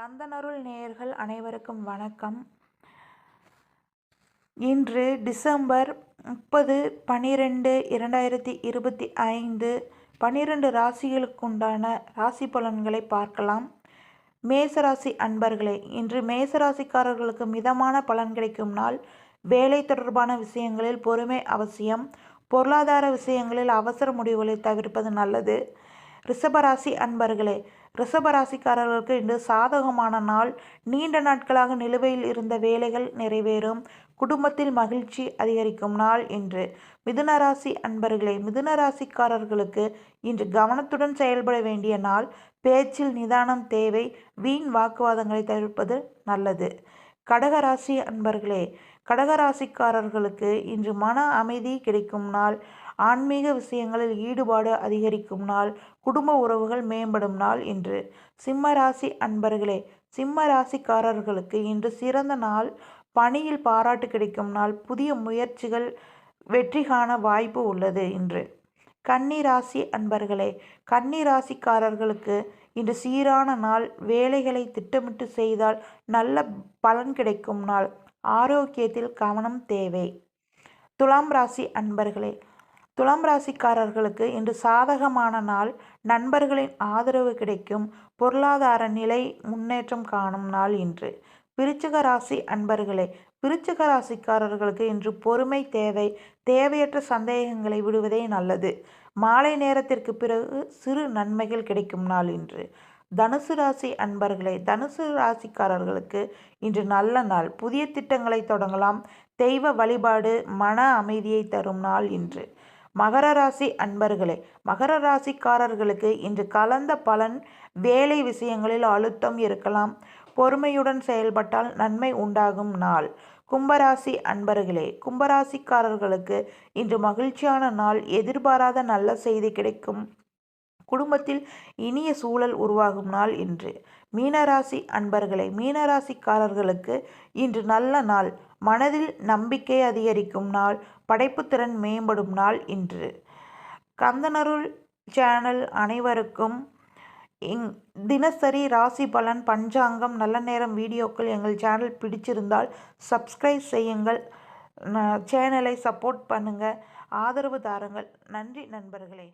கந்தனருள் நேயர்கள் அனைவருக்கும் வணக்கம். இன்று டிசம்பர் முப்பது பன்னிரெண்டு இரண்டாயிரத்தி இருபத்தி ஐந்து பன்னிரெண்டு ராசிகளுக்குண்டான ராசி பலன்களை பார்க்கலாம். மேசராசி அன்பர்களே இன்று மேசராசிக்காரர்களுக்கு மிதமான பலன் கிடைக்கும் நாள். வேலை தொடர்பான விஷயங்களில் பொறுமை அவசியம். பொருளாதார விஷயங்களில் அவசர முடிவுகளை தவிர்ப்பது நல்லது. ரிஷபராசி அன்பர்களே ரிஷபராசிக்காரர்களுக்கு இன்று சாதகமான நாள். நீண்ட நாட்களாக நிலுவையில் இருந்த வேலைகள் நிறைவேறும். குடும்பத்தில் மகிழ்ச்சி அதிகரிக்கும் நாள் இன்று. மிதுனராசி அன்பர்களே மிதுன ராசிக்காரர்களுக்கு இன்று கவனத்துடன் செயல்பட வேண்டிய நாள். பேச்சில் நிதானம் தேவை வீண் வாக்குவாதங்களை தவிர்ப்பது நல்லது. கடகராசி அன்பர்களே கடகராசிக்காரர்களுக்கு இன்று மன அமைதி கிடைக்கும் நாள். ஆன்மீக விஷயங்களில் ஈடுபாடு அதிகரிக்கும் நாள் குடும்ப உறவுகள் மேம்படும் நாள் இன்று. சிம்ம ராசி அன்பர்களே சிம்ம ராசிக்காரர்களுக்கு இன்று சிறந்த நாள். பணியில் பாராட்டு கிடைக்கும் நாள். புதிய முயற்சிகள் வெற்றி காண வாய்ப்பு உள்ளது இன்று. கன்னி ராசி அன்பர்களே கன்னி ராசிக்காரர்களுக்கு இன்று சீரான நாள். வேலைகளை திட்டமிட்டு செய்தால் நல்ல பலன் கிடைக்கும் நாள். ஆரோக்கியத்தில் கவனம் தேவை. துலாம் ராசி அன்பர்களே துலாம் ராசிக்காரர்களுக்கு இன்று சாதகமான நாள். நண்பர்களின் ஆதரவு கிடைக்கும். பொருளாதார நிலை முன்னேற்றம் காணும் நாள் இன்று. விருச்சிக ராசி அன்பர்களே விருச்சிக ராசிக்காரர்களுக்கு இன்று பொறுமை தேவை. தேவையற்ற சந்தேகங்களை விடுவதே நல்லது. மாலை நேரத்திற்கு பிறகு சிறு நன்மைகள் கிடைக்கும் நாள் இன்று. தனுசு ராசி அன்பர்களே தனுசு ராசிக்காரர்களுக்கு இன்று நல்ல நாள். புதிய திட்டங்களை தொடங்கலாம். தெய்வ வழிபாடு மன அமைதியை தரும் நாள் இன்று. மகர ராசி அன்பர்களே மகர ராசிக்காரர்களுக்கு இன்று கலந்த பலன் வேலை விஷயங்களில் அழுத்தம் இருக்கலாம். பொறுமையுடன் செயல்பட்டால் நன்மை உண்டாகும் நாள். கும்பராசி அன்பர்களே கும்பராசிக்காரர்களுக்கு இன்று மகிழ்ச்சியான நாள் எதிர்பாராத நல்ல செய்தி கிடைக்கும். குடும்பத்தில் இனிய சூழல் உருவாகும் நாள் இன்று. மீனராசி அன்பர்களே மீனராசிக்காரர்களுக்கு இன்று நல்ல நாள். மனதில் நம்பிக்கை அதிகரிக்கும் நாள் படைப்புத்திறன் மேம்படும் நாள் இன்று. கந்தனருள் சேனல் அனைவருக்கும் இங் தினசரி ராசி பலன் பஞ்சாங்கம் நல்ல நேரம் வீடியோக்கள் எங்கள் சேனல் பிடிச்சிருந்தால் சப்ஸ்கிரைப் செய்யுங்கள். சேனலை சப்போர்ட் பண்ணுங்கள் ஆதரவு தாருங்கள். நன்றி நண்பர்களே.